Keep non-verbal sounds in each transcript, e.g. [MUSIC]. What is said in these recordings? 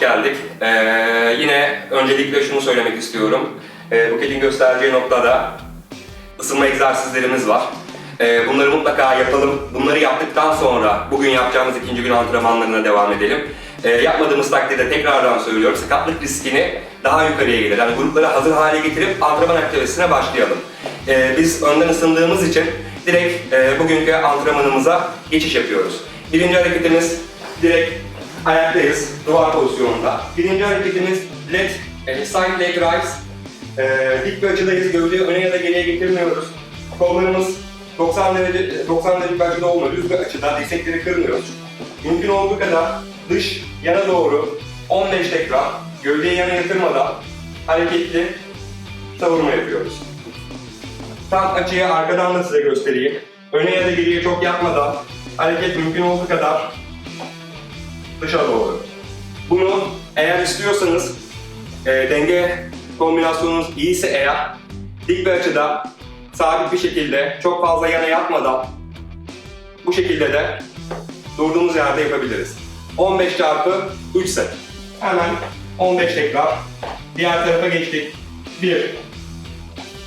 geldik. Ee, yine öncelikle şunu söylemek istiyorum. Ee, Buket'in göstereceği noktada ısınma egzersizlerimiz var. Ee, bunları mutlaka yapalım. Bunları yaptıktan sonra bugün yapacağımız ikinci gün antrenmanlarına devam edelim. Ee, yapmadığımız takdirde tekrardan söylüyorum, sakatlık riskini daha yukarıya gelir. Yani grupları hazır hale getirip antrenman aktivitesine başlayalım. Ee, biz önden ısındığımız için direkt e, bugünkü antrenmanımıza geçiş yapıyoruz. Birinci hareketimiz direkt ayaktayız, duvar pozisyonunda. Birinci hareketimiz leg, e, side leg rise. E, dik bir açıdayız, gövdeyi öne ya da geriye getirmiyoruz. Kollarımız 90 derece, 90 derece bir açıda olmuyor, düz bir açıda, dirsekleri kırmıyoruz. Mümkün olduğu kadar dış yana doğru 15 tekrar, gövdeyi yana yatırmadan hareketli savurma yapıyoruz. Tam açıyı arkadan da size göstereyim. Öne ya da geriye çok yapmadan hareket mümkün olduğu kadar dışa doğru. Bunu eğer istiyorsanız e, denge kombinasyonunuz iyiyse eğer dik bir açıda sabit bir şekilde çok fazla yana yapmadan bu şekilde de durduğumuz yerde yapabiliriz. 15 çarpı 3 set. Hemen 15 tekrar. Diğer tarafa geçtik. 1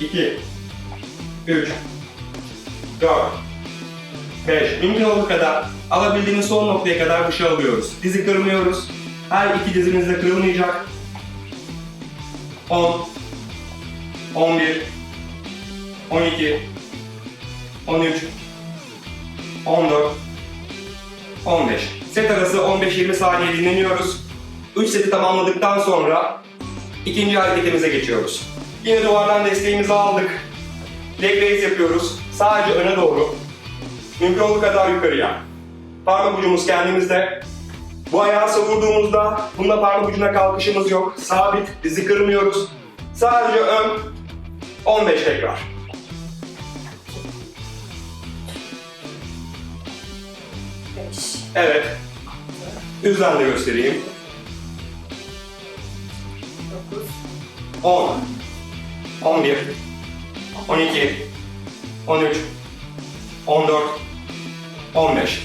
2 3 4 5. Mümkün olduğu kadar alabildiğiniz son noktaya kadar dışa alıyoruz. Dizi kırmıyoruz. Her iki dizimiz de kırılmayacak. 10 11 12 13 14 15. Set arası 15-20 saniye dinleniyoruz. 3 seti tamamladıktan sonra ikinci hareketimize geçiyoruz. Yine duvardan desteğimizi aldık. Leg raise yapıyoruz. Sadece öne doğru. Mümkün olduğu kadar yukarıya. Parmak ucumuz kendimizde. Bu ayağı savurduğumuzda bunda parmak ucuna kalkışımız yok. Sabit, dizi kırmıyoruz. Sadece ön 15 tekrar. Evet. Düzden de göstereyim. Dokuz. 10 11 12 13 14 15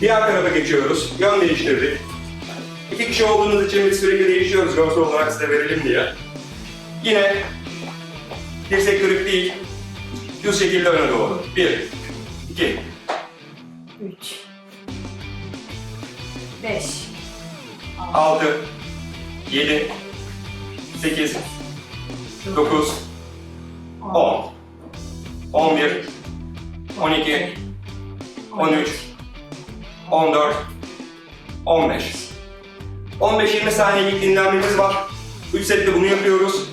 Diğer tarafa geçiyoruz. Yön değiştirdik. İki kişi olduğunuz için biz sürekli değişiyoruz görsel olarak size verelim diye. Yine dirsek kırık değil. Düz şekilde öne doğru. 1 2 Üç. Beş. 6 7 8 9 10 11 12 13 14 15 15-20 saniyelik dinlenmemiz var. 3 sette bunu yapıyoruz.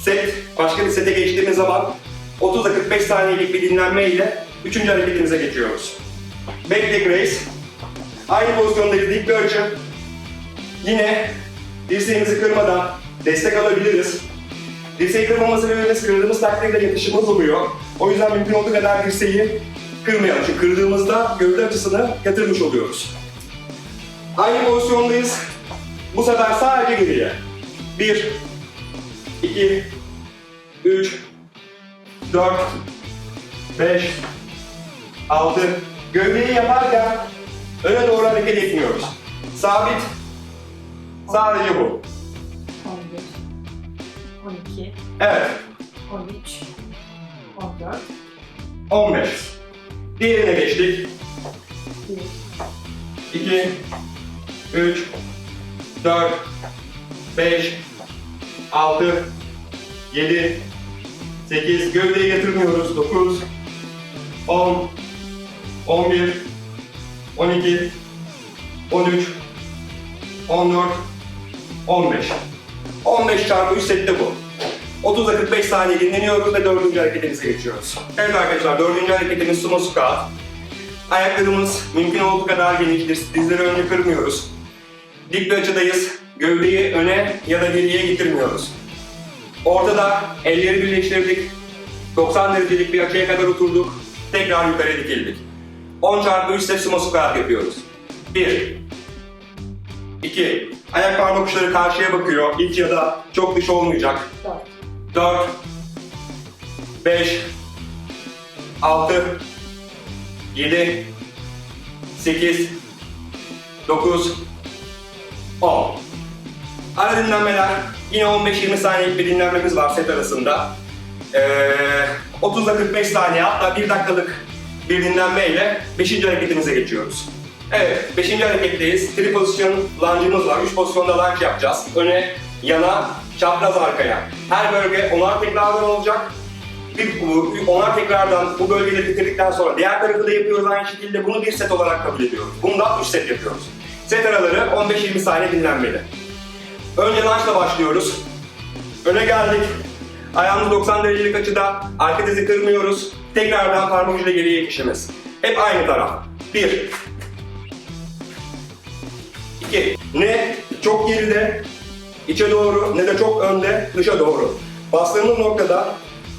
Set, başka bir sete geçtiğimiz zaman 30 ile 45 saniyelik bir dinlenme ile 3. hareketimize geçiyoruz. Back leg raise. Aynı pozisyondayız, dik bir açı. Yine dirseğimizi kırmadan destek alabiliriz. Dirseği kırmama sebebimiz kırdığımız takdirde yatışımız oluyor. O yüzden mümkün olduğu kadar dirseği kırmayalım. Çünkü kırdığımızda gövde açısını yatırmış oluyoruz. Aynı pozisyondayız. Bu sefer sadece geriye. 1, 2, 3, 4, 5, 6. Gövdeyi yaparken öne doğru hareket etmiyoruz. Sabit. Sadece bu. On bir. On iki. Evet. On üç. On dört. 15. Diğerine geçtik. Bir. 2, 3, 4, 5, 6, 7, 8, gövdeyi yatırmıyoruz. 9, 10, 11, 12, 13, 14, 15. 15 çarpı 3 sette bu. 30 ile 45 saniye dinleniyoruz ve dördüncü hareketimize geçiyoruz. Evet arkadaşlar dördüncü hareketimiz sumo squat. Ayaklarımız mümkün olduğu kadar geniştir. Dizleri önce kırmıyoruz. Dik bir açıdayız. Gövdeyi öne ya da geriye getirmiyoruz. Ortada elleri birleştirdik. 90 derecelik bir açıya kadar oturduk. Tekrar yukarı dikildik. 10 çarpı 3 set sumo squat yapıyoruz. 1 2 Ayak parmak uçları karşıya bakıyor. İç ya da çok dış olmayacak. Dört. 4 5 6 7 8 9, 10. Ara dinlenmeler yine 15-20 saniyelik bir dinlenmemiz var set arasında. Ee, 30 ile 45 saniye hatta 1 dakikalık bir dinlenme ile 5. hareketimize geçiyoruz. Evet, 5. hareketteyiz. Tri pozisyon lunge'ımız var. 3 pozisyonda lunge yapacağız. Öne, yana, çapraz arkaya. Her bölge 10'ar tekrardan olacak. Bir, onar tekrardan bu bölgeleri bitirdikten sonra diğer tarafı da yapıyoruz aynı şekilde. Bunu bir set olarak kabul ediyoruz. Bundan 3 set yapıyoruz. Set araları 15-20 saniye dinlenmeli. Önce lunge'la başlıyoruz. Öne geldik. Ayağımız 90 derecelik açıda. Arka dizi kırmıyoruz. Tekrardan parmak ucuyla geriye yetişimiz. Hep aynı taraf. 1 2 Ne çok geride, içe doğru ne de çok önde, dışa doğru. Bastığımız noktada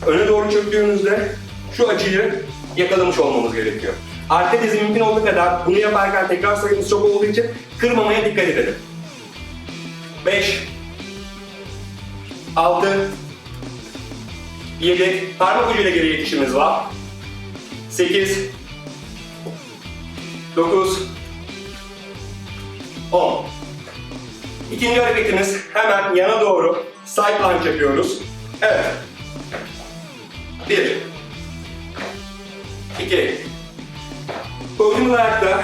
öne doğru çöktüğümüzde şu açıyı yakalamış olmamız gerekiyor. Arka dizi mümkün olduğu kadar bunu yaparken tekrar sayımız çok olduğu için kırmamaya dikkat edelim. 5 6 7 Parmak ucuyla geri yetişimiz var. 8 9 10 İkinci hareketimiz hemen yana doğru side lunge yapıyoruz. Evet. 1 2 Koyduğumuz ayakta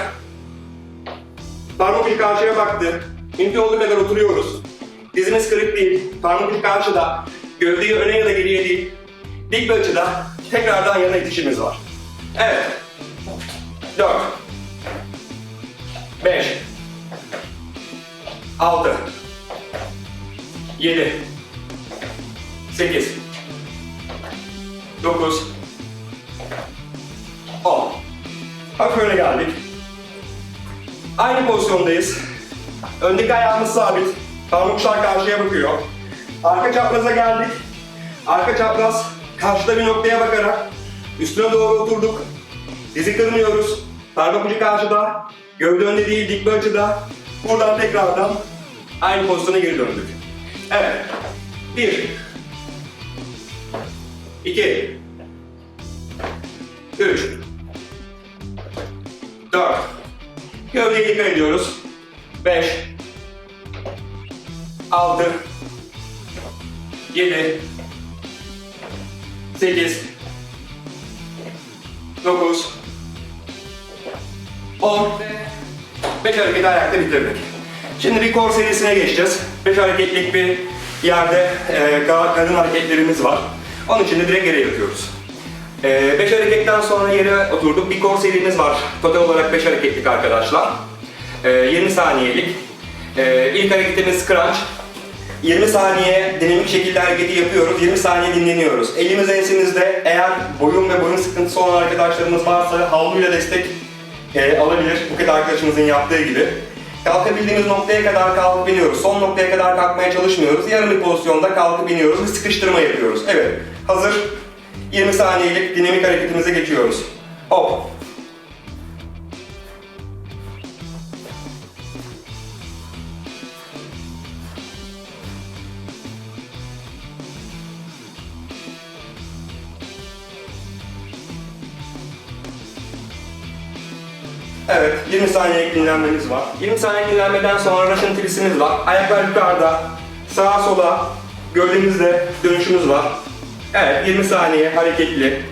parmak karşıya baktı. Mümkün olduğu kadar oturuyoruz. Dizimiz kırık değil. Parmak karşıda. Gövdeyi öne ya da geriye değil. Dik bir açıda tekrardan yana itişimiz var. Evet. 4 5 6 7 8 9 10 Hafif öne geldik. Aynı pozisyondayız. Öndeki ayağımız sabit. Parmak uçlar karşıya bakıyor. Arka çapraza geldik. Arka çapraz karşıda bir noktaya bakarak üstüne doğru oturduk. Dizi kırmıyoruz. Parmak ucu karşıda. Gövde önde değil dik bir açıda. Buradan tekrardan aynı pozisyona geri döndük. Evet. Bir. İki. Üç. Dört. Gövdeye dikkat ediyoruz. Beş. Altı. Yedi. Sekiz. Dokuz. On. Beş hareketi ayakta bitirdik. Şimdi bir kor serisine geçeceğiz. Beş hareketlik bir yerde e, ka- kadın hareketlerimiz var. Onun için de direkt yere yapıyoruz. 5 hareketten sonra yere oturduk. Bir kor serimiz var. Total olarak 5 hareketlik arkadaşlar. E, 20 saniyelik. E, ilk hareketimiz crunch. 20 saniye dinamik şekilde hareketi yapıyoruz. 20 saniye dinleniyoruz. Elimiz ensemizde eğer boyun ve boyun sıkıntısı olan arkadaşlarımız varsa havluyla destek e, alabilir. Buket arkadaşımızın yaptığı gibi. Kalkabildiğimiz noktaya kadar kalkıp iniyoruz. Son noktaya kadar kalkmaya çalışmıyoruz. Yarım bir pozisyonda kalkıp iniyoruz ve sıkıştırma yapıyoruz. Evet, hazır. 20 saniyelik dinamik hareketimize geçiyoruz. Hop. Evet, 20 saniyelik dinlenmemiz var. 20 saniye dinlenmeden sonra twisimiz var. Ayaklar yukarıda, sağa sola, gövdemizle dönüşümüz var. Evet, 20 saniye hareketli.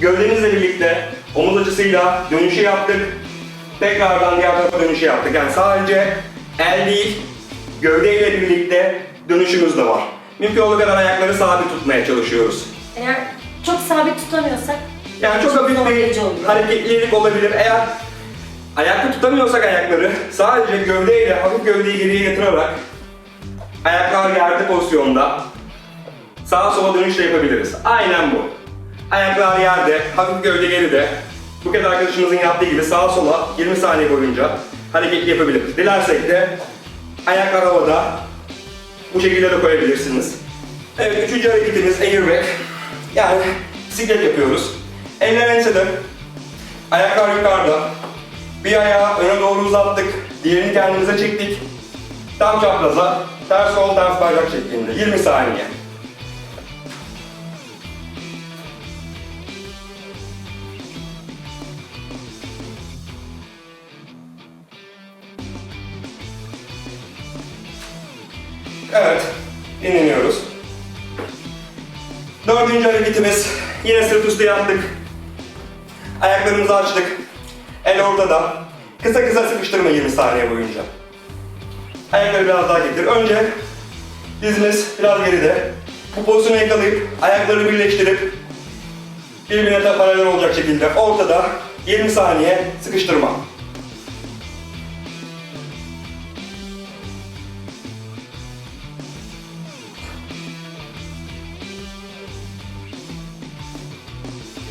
Gövdemizle birlikte omuz açısıyla dönüşü yaptık. Tekrardan diğer tarafa dönüşü yaptık. Yani sadece el değil, gövdeyle birlikte dönüşümüz de var. Mümkün olduğu kadar ayakları sabit tutmaya çalışıyoruz. Eğer çok sabit tutamıyorsak Yani çok hafif bir hareketlilik olabilir. Eğer ayakta tutamıyorsak ayakları sadece gövdeyle hafif gövdeyi geriye yatırarak ayaklar yerde pozisyonda sağa sola dönüş yapabiliriz. Aynen bu. Ayaklar yerde, hafif gövde geride. Bu kadar arkadaşımızın yaptığı gibi sağa sola 20 saniye boyunca hareketli yapabiliriz. Dilersek de ayaklar havada bu şekilde de koyabilirsiniz. Evet, üçüncü hareketimiz airbag. Yani bisiklet yapıyoruz. Eller ensede, ayaklar yukarıda. Bir ayağı öne doğru uzattık. Diğerini kendimize çektik. Tam çapraza, ters kol, ters bacak şeklinde. 20 saniye. Evet, dinleniyoruz. Dördüncü hareketimiz. Yine sırt üstü yattık. Ayaklarımızı açtık. El ortada. Kısa kısa sıkıştırma 20 saniye boyunca. Ayakları biraz daha getir. Önce dizimiz biraz geride. Bu pozisyonu yakalayıp ayakları birleştirip birbirine de paralel olacak şekilde ortada 20 saniye sıkıştırma.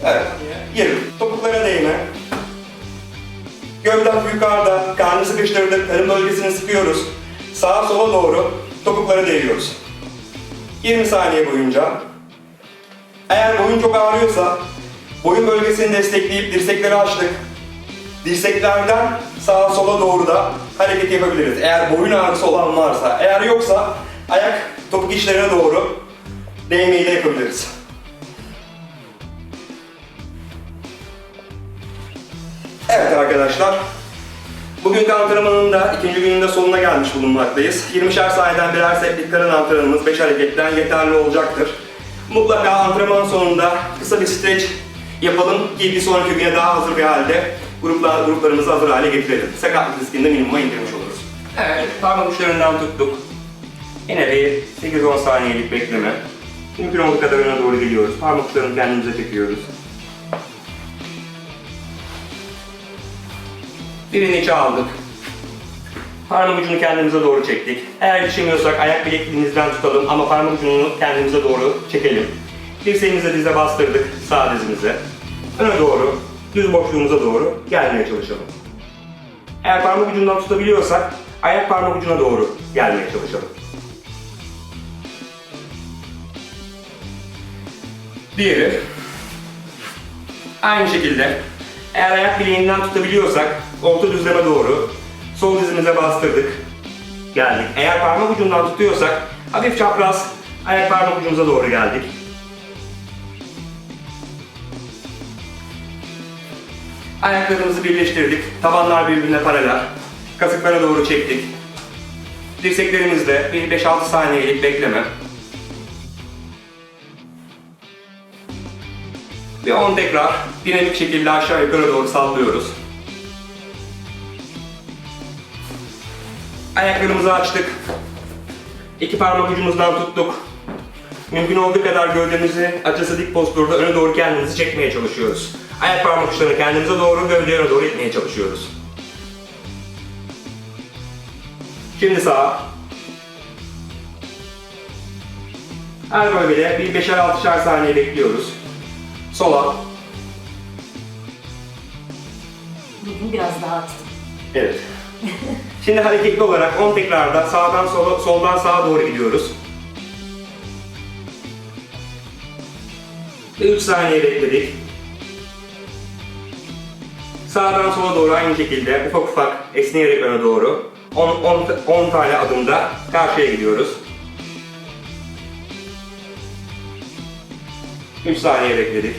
Evet. 20. Topuklara değme. Hafif yukarıda, karnı sıkıştırdık, karın bölgesini sıkıyoruz. Sağa sola doğru topuklara değiyoruz. 20 saniye boyunca. Eğer boyun çok ağrıyorsa, boyun bölgesini destekleyip dirsekleri açtık. Dirseklerden sağa sola doğru da hareket yapabiliriz. Eğer boyun ağrısı olan varsa, eğer yoksa ayak topuk içlerine doğru değmeyi de yapabiliriz. Evet arkadaşlar. Bugünkü antrenmanın da ikinci gününde sonuna gelmiş bulunmaktayız. 20'şer saniyeden birer setlik karın antrenmanımız 5 hareketten yeterli olacaktır. Mutlaka antrenman sonunda kısa bir streç yapalım ki bir sonraki güne daha hazır bir halde gruplar, gruplarımızı hazır hale getirelim. Sakatlık riskini de minimuma indirmiş oluruz. Evet, parmak uçlarından tuttuk. Yine bir 8-10 saniyelik bekleme. Mümkün olduğu kadar öne doğru gidiyoruz. Parmak uçlarını kendimize çekiyoruz. Birini içe aldık. Parmak ucunu kendimize doğru çektik. Eğer yetişemiyorsak ayak bilekliğimizden tutalım ama parmak ucunu kendimize doğru çekelim. Dirseğimizi dize bastırdık sağ dizimize. Öne doğru, düz boşluğumuza doğru gelmeye çalışalım. Eğer parmak ucundan tutabiliyorsak ayak parmak ucuna doğru gelmeye çalışalım. Diğeri. Aynı şekilde eğer ayak bileğinden tutabiliyorsak orta düzleme doğru sol dizimize bastırdık. Geldik. Eğer parmak ucundan tutuyorsak hafif çapraz ayak parmak ucumuza doğru geldik. Ayaklarımızı birleştirdik. Tabanlar birbirine paralel. Kasıklara doğru çektik. Dirseklerimizde bir 5-6 saniyelik bekleme. Bir 10 tekrar dinamik şekilde aşağı yukarı doğru sallıyoruz. Ayaklarımızı açtık. İki parmak ucumuzdan tuttuk. Mümkün olduğu kadar gövdemizi açısı dik posturda öne doğru kendimizi çekmeye çalışıyoruz. Ayak parmak uçlarını kendimize doğru, gövdeye öne doğru itmeye çalışıyoruz. Şimdi sağ. Her bölgede bir 5'er 6'şer saniye bekliyoruz. Sola. Bugün biraz daha açtım. Evet. [LAUGHS] Şimdi hareketli olarak 10 tekrarda sağdan sola, soldan sağa doğru gidiyoruz. Ve 3 saniye bekledik. Sağdan sola doğru aynı şekilde ufak ufak esneyerek öne doğru 10, 10, 10 tane adımda karşıya gidiyoruz. 3 saniye bekledik.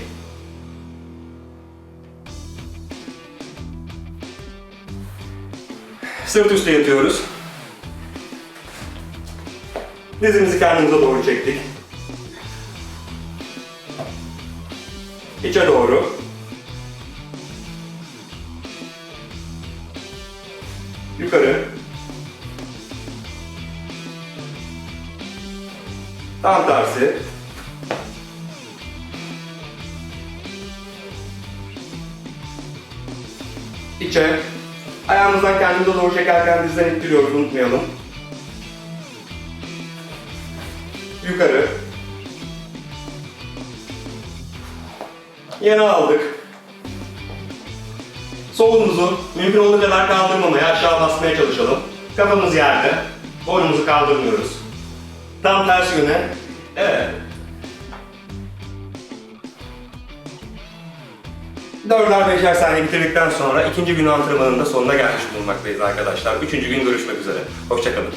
Sırt üstü yatıyoruz. Dizimizi kendimize doğru çektik. İçe doğru. Yukarı. Tam tersi. İçe. Ayağımızdan kendimize doğru çekerken dizden ittiriyoruz, unutmayalım. Yukarı. Yana aldık. Solumuzu mümkün olduğu kadar kaldırmamaya, aşağı basmaya çalışalım. Kafamız yerde. Boynumuzu kaldırmıyoruz. Tam ters yöne. Evet. Dörder beşer saniye bitirdikten sonra ikinci gün antrenmanının da sonuna gelmiş bulunmaktayız arkadaşlar. Üçüncü gün görüşmek üzere. Hoşçakalın.